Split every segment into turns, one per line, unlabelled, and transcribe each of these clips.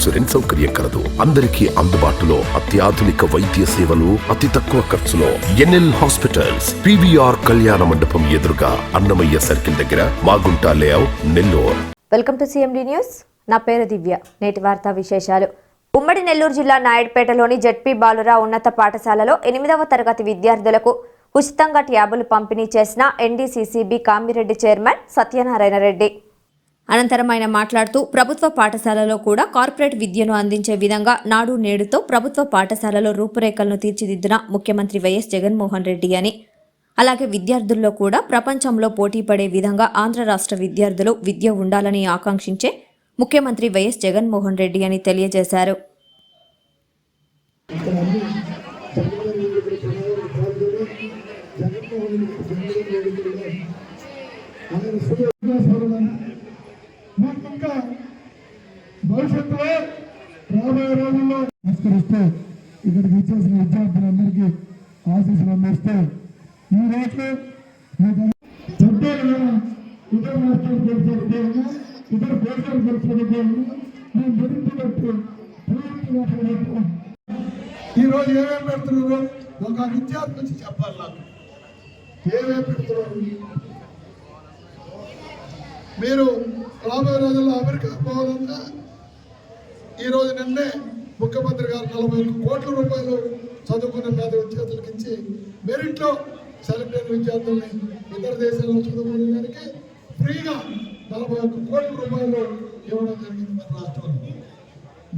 Insurance సౌకర్యం కలదు. అందరికీ అందుబాటులో అత్యాధునిక వైద్య సేవలు అతి తక్కువ ఖర్చులో. ఎన్ఎల్ హాస్పిటల్స్ పివిఆర్ కళ్యాణ మండపం ఎదురుగా అన్నమయ్య సర్కిల్ దగ్గర Magunta layout Nellore.
Welcome to CMD news. నా పేరు దివ్య. నేటి వార్తా విశేషాలు. ఉమ్మడి నెల్లూరు జిల్లా నాయుడుపేటలోని జడ్పీ బాలురా ఉన్నత పాఠశాలలో ఎనిమిదవ తరగతి విద్యార్థులకు ఉచితంగా ట్యాబులు పంపిణీ చేసిన ఎన్డీసీసీబీ కామిరెడ్డి చైర్మన్ సత్యనారాయణ రెడ్డి. అనంతరం ఆయన మాట్లాడుతూ ప్రభుత్వ పాఠశాలలో కూడా కార్పొరేట్ విద్యను అందించే విధంగా నాడు నేడుతో ప్రభుత్వ పాఠశాలలో రూపురేఖలను తీర్చిదిద్దిన ముఖ్యమంత్రి వైఎస్ జగన్మోహన్ రెడ్డి అని. అలాగే విద్యార్థుల్లో కూడా ప్రపంచంలో పోటీ పడే విధంగా ఆంధ్ర రాష్ట్ర విద్యార్థులు విద్య ఉండాలని ఆకాంక్షించే ముఖ్యమంత్రి వైఎస్ జగన్మోహన్ రెడ్డి అని తెలియజేశారు.
ఆయన సూర్యోదయాలను మీకు ఇంకా భవిష్యత్తులో రాబోయే రోజుల్లో నమస్కరిస్తూ ఇక్కడికి ఇచ్చేసిన విద్యార్థులందరికీ ఆశీస్సులు అందిస్తూ ఈ రోజు మీకు చెడ్డోళ్ళు ఇతర రాష్ట్రాలు గెలిచేదేమో ఇతర దేశాలు గెలిచేదేమో మేము గురించి బట్టి ఈ ఏమేమి పెడుతున్నారు ఒక విద్యార్థి నుంచి చెప్పాలి నాకు. ఏమేమి పెడుతున్నారు? మీరు రాబోయే రోజుల్లో అమెరికా పోవాలన్నా ఈరోజు నిన్నే ముఖ్యమంత్రి గారు నలభై కోట్ల రూపాయలు చదువుకున్న పేద విద్యార్థులకు ఇచ్చి మెరిట్లో సెలెక్ట్ అయిన విద్యార్థుల్ని ఇతర దేశాల్లో చదువుకునే దానికి ఫ్రీగా నలభై ఒక్క కోట్ల రూపాయలు ఇవ్వడం జరిగింది మన రాష్ట్రంలో.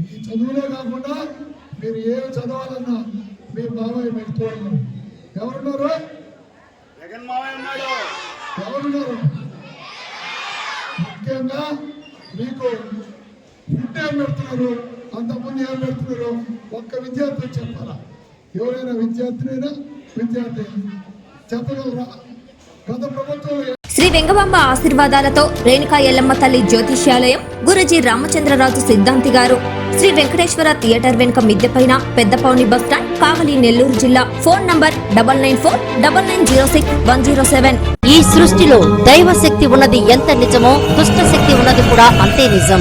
ఈ చదువులే కాకుండా మీరు ఏమి చదవాలన్నా మీ బాబాయ్ మీకు ఎవరున్నారు?
జగన్ మావయ్య ఉన్నాడు.
ఎవరున్నారు? ముఖ్యంగా మీకు ఫుడ్ ఏం పెడుతున్నారు? అంతకుముందు ఏం పెడుతున్నారు? ఒక్క విద్యార్థి చెప్పాలా? ఎవరైనా విద్యార్థినైనా? విద్యార్థి. చెప్పగలరా? గత ప్రభుత్వం
శ్రీ వెంగబాంబ ఆశీర్వాదాలతో రేణుకా ఎల్లమ్మ తల్లి జ్యోతిష్యాలయం గురుజీ రామచంద్రరాజు సిద్ధాంతి గారు శ్రీ వెంకటేశ్వర థియేటర్ వెనుక మిద్దెపైన పెద్దపౌని బస్టాండ్ కావలి నెల్లూరు జిల్లా phone number double nine four double nine zero six one zero seven.
ఈ సృష్టిలో దైవ శక్తి ఉన్నది ఎంత నిజమో దుష్ట శక్తి ఉన్నది కూడా అంతే నిజం.